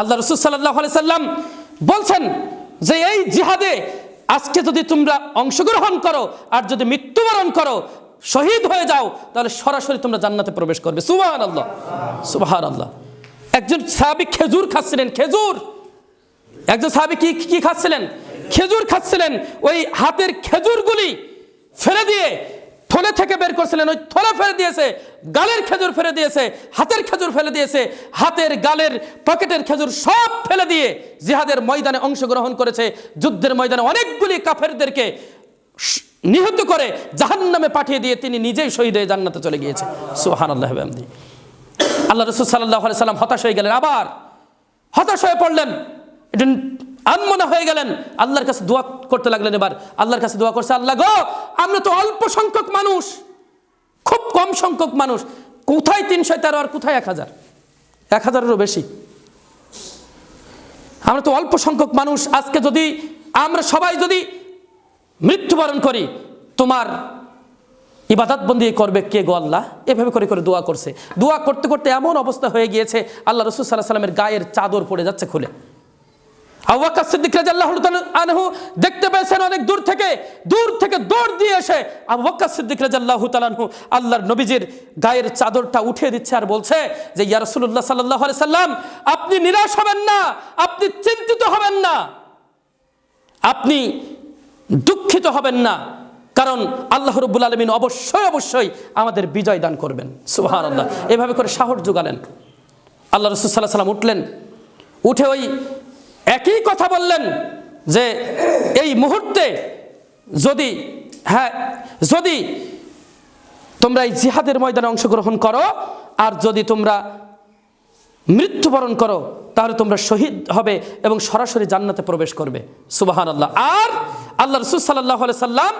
আল্লাহ রসুল সাল্লাহ সাল্লাম বলছেন যে এই জিহাদে আজকে যদি তোমরা অংশগ্রহণ করো আর যদি মৃত্যুবরণ করো, শহীদ হয়ে যাও, তাহলে সরাসরি তোমরা জান্নাতে প্রবেশ করবে। সুবাহান আল্লাহ সুবাহান আল্লাহ একজন সাহাবি খেজুর খাচ্ছিলেন, খেজুর। একজন সাহাবি কি কি খাচ্ছিলেন? খেজুর খাচ্ছিলেন। ওই হাতের খেজুরগুলি ফেলে দিয়ে থলে থেকে বের করছিলেন, ওই থলে ফেলে দিয়েছে, গালের খেজুর ফেলে দিয়েছে, হাতের খেজুর ফেলে দিয়েছে, হাতের, গালের, পকেটের খেজুর সব ফেলে দিয়ে জিহাদের ময়দানে অংশগ্রহণ করেছে। যুদ্ধের ময়দানে অনেকগুলি কাফেরদেরকে নিহত করে জাহান্নামে পাঠিয়ে দিয়ে তিনি নিজেই শহীদ হয়ে জান্নাতে চলে গিয়েছে সুহান আল্লাহ আল্লাহ রসুল সাল্লাহ সাল্লাম হতাশ হয়ে গেলেন, আবার হতাশ হয়ে পড়লেন, একটু আনমনা হয়ে গেলেন, আল্লাহর কাছে দোয়া করতে লাগলেন এবার। আল্লাহর কাছে দোয়া করছে, আল্লাহ গো, আমরা তো অল্প সংখ্যক মানুষ, খুব কম সংখ্যক মানুষ। কোথায় তিনশো তেরো আর কোথায় এক হাজার? এক হাজারেরও বেশি। আমরা তো অল্প সংখ্যক মানুষ, আজকে যদি আমরা সবাই যদি মৃত্যুবরণ করি, তোমার ইবাদত বন্দি করবে কে গো আল্লাহ? এভাবে করে করে দোয়া করছে। দোয়া করতে করতে এমন অবস্থা হয়ে গিয়েছে, আল্লাহ রসুল সাল্লাহ সাল্লামের গায়ের চাদর পড়ে যাচ্ছে খুলে। আবুবাক্কার সিদ্দিক তাআলা আনহু দেখতে পেয়েছেন অনেক দূর থেকে দূর থেকে দৌড় দিয়ে এসে আবু বকর সিদ্দিক রাদিয়াল্লাহু তাআলা আনহু আল্লাহর নবীজির গায়ের চাদরটা উঠিয়ে দিচ্ছে আর বলছে যে, ইয়া রাসূলুল্লাহ সাল্লাল্লাহু সাল্লাম, আপনি নিরাশ হবেন না, আপনি চিন্তিত হবেন না, আপনি দুঃখিত হবেন না, কারণ আল্লাহ রব্বুল আলমিন অবশ্যই অবশ্যই আমাদের বিজয় দান করবেন। সুহান আল্লাহ এভাবে করে সাহস যোগালেন। আল্লাহ রসুল সাল্লাহ সাল্লাম উঠলেন। উঠে ওই একই কথা বললেন যে এই মুহূর্তে যদি হ্যাঁ যদি তোমরা এই জিহাদের ময়দানে অংশগ্রহণ করো, আর যদি তোমরা মৃত্যুবরণ করো, তাহলে তোমরা শহীদ হবে এবং সরাসরি জান্নাতে প্রবেশ করবে। সুবাহান আল্লাহ আর আল্লাহ রসুল সাল্লাহ সাল্লাম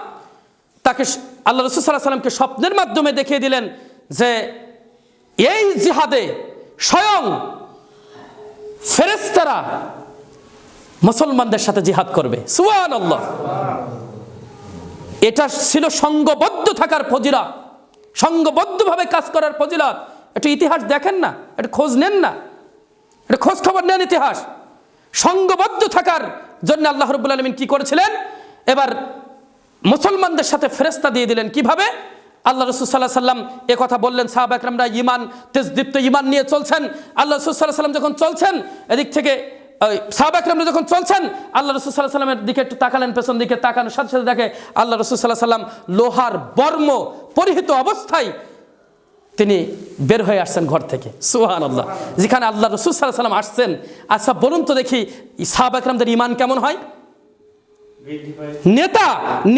তাকে আল্লাহ রসুল সাল্লাহ সাল্লামকে স্বপ্নের মাধ্যমে দেখিয়ে দিলেন যে এই জিহাদে স্বয়ং ফেরেস্তারা মুসলমানদের সাথে জিহাদ করবে। সুবাহান আল্লাহ এটা ছিল সঙ্গবদ্ধ থাকার ফজিলত। সঙ্গবদ্ধভাবে কাজ করার ফজিলত। একটু ইতিহাস দেখেন না একটু খোঁজ নেন না। একটু খোঁজ খবর নেন ইতিহাস। সঙ্গবদ্ধ থাকার জন্য আল্লাহ রব্বুল আলমিন কি করেছিলেন? এবার মুসলমানদের সাথে ফেরেস্তা দিয়ে দিলেন। কীভাবে? আল্লাহ রসুল সাল্লাহ সাল্লাম এ কথা বললেন সাহাব একরামরা ইমান, তেজদীপ্ত ইমান নিয়ে চলছেন। আল্লাহ রসুল সাল্লাহ সাল্লাম যখন চলছেন, এদিক থেকে ওই সাহাব একরামরা যখন চলছেন, আল্লাহ রসুল সাল্লাহ সাল্লামের দিকে একটু তাকালেন, পেছন দিকে তাকানোর সাথে সাথে দেখে আল্লাহ রসুল সাল্লাহ সাল্লাম লোহার বর্ম পরিহিত অবস্থায় তিনি বের হয়ে আসছেন ঘর থেকে। সুহান আল্লাহ যেখানে আল্লাহ রসুল সাল্লাহ সাল্লাম আসছেন। আচ্ছা বলুন তো দেখি সাহাব একরামদের ইমান কেমন হয়? নেতা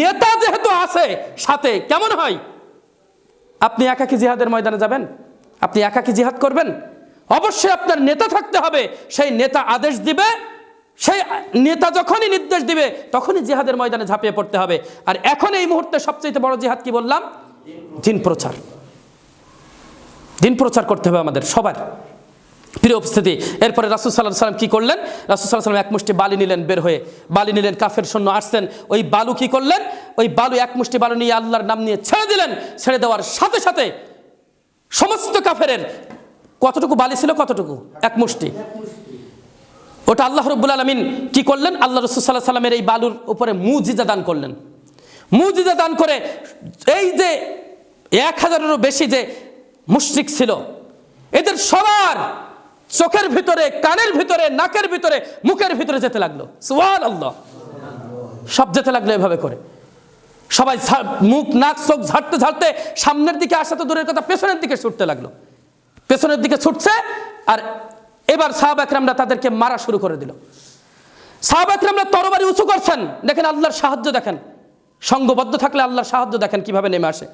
নেতা যেহেতু আছে, সাথে কেমন হয়? আপনি একাকি জিহাদের ময়দানে যাবেন? আপনি একাকি জিহাদ করবেন? অবশ্যই আপনার নেতা থাকতে হবে। সেই নেতা আদেশ দিবে, সেই নেতা যখনই নির্দেশ দিবে, তখনই জিহাদের ময়দানে ঝাঁপিয়ে পড়তে হবে। আর এখন এই মুহূর্তে সবচেয়ে বড় জিহাদ কি বললাম? দিন প্রচার। দিন প্রচার করতে হবে আমাদের সবার। প্রিয় উপস্থিতি, এরপরে রাসুল সাল্লাহ সাল্লাম কি করলেন? রাসুল সাল্লাহ সাল্লাম এক মুষ্টি বালি নিলেন বের হয়ে। বালি নিলেন কাফের সৈন্য আসছেন। ওই বালু কি করলেন? ওই বালু এক মুষ্টি বালু নিয়ে আল্লাহর নাম নিয়ে ছেড়ে দিলেন। ছেড়ে দেওয়ার সাথে সাথে সমস্ত কাফেরের কতটুকু বালি ছিল কতটুকু? এক মুষ্টি। ওটা আল্লাহ রব্বুল আলমিন কি করলেন? আল্লাহ রসুল সাল্লাহ সাল্লামের এই বালুর উপরে মুজিজা দান করলেন। মুজিজা দান করে এই যে এক হাজারেরও বেশি যে মুশরিক ছিল, এদের সবার চোখের ভিতরে, কানের ভিতরে, নাকের ভিতরে, মুখের ভিতরে যেতে লাগল। আল্লাহ সব যেতে লাগল এভাবে করে। সবাই মুখ, নাক, চোখ ঝাড়তে ঝাড়তে সামনের দিকে আসা তো দূরের কথা, পেছনের দিকে ছুটতে লাগল। পেছনের দিকে ছুটছে আর এবার সাহাব একরামরা তাদেরকে মারা শুরু করে দিল। সাহাব একরামরা তরবারি উঁচু করছেন। দেখেন আল্লাহর সাহায্য দেখেন। সঙ্গবদ্ধ থাকলে আল্লাহর সাহায্য দেখেন কীভাবে নেমে আসে।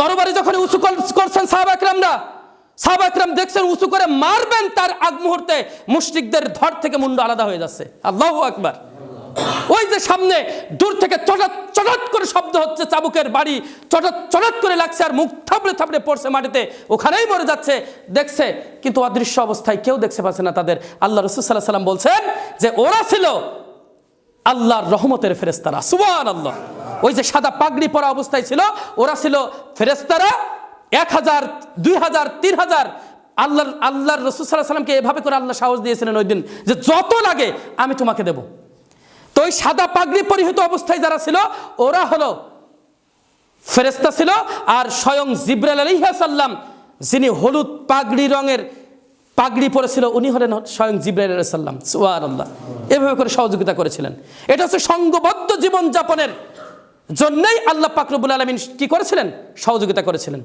তরবারি যখন উঁচু করছেন সাহাব একরামরা, সাহাব একরাম দেখছেন উঁচু করে মারবেন, তার আগ মুহূর্তে মুশরিকদের ধর থেকে মুন্ড আলাদা হয়ে যাচ্ছে। আল্লাহ আকবার। ওই যে সামনে দূর থেকে চটাত চটাত করে শব্দ হচ্ছে, চাবুকের বাড়ি চটাত চটাত করে লাগছে আর মুখ থাপড়ে থাপড়ে পড়ছে মাটিতে। ওখানেই মরে যাচ্ছে, দেখছে, কিন্তু অদৃশ্য অবস্থায় কেউ দেখতে পাচ্ছে না তাদের। আল্লাহ রসুল সাল্লাহ সাল্লাম বলছেন যে ওরা ছিল আল্লাহর রহমতের ফেরেস্তারা সুবান আল্লাহ ওই যে সাদা পাগড়ি পরা অবস্থায় ছিল, ওরা ছিল ফেরেস্তারা এক হাজার, দুই হাজার, তিন হাজার। আল্লাহর আল্লাহর রসুল সাল্লাহ সাল্লামকে এভাবে করে আল্লাহ সাহস দিয়েছিলেন ওই দিন যে যত লাগে আমি তোমাকে দেব। তো ওই সাদা পাগড়ি পরিহিত অবস্থায় যারা ছিল, ওরা হলো ফেরেস্তা ছিল আর স্বয়ং জিব্রাইল আলাইহাসাল্লাম যিনি হলুদ পাগড়ি রঙের পাগড়ি পরেছিল, উনি হলেন স্বয়ং জিব্রাইল আলাইসাল্লাম আল্লাহ এভাবে করে সহযোগিতা করেছিলেন। এটা হচ্ছে সঙ্গবদ্ধ জীবনযাপনের জন্যই আল্লাহ পাকরবুল আলমিন কি করেছিলেন? সহযোগিতা করেছিলেন।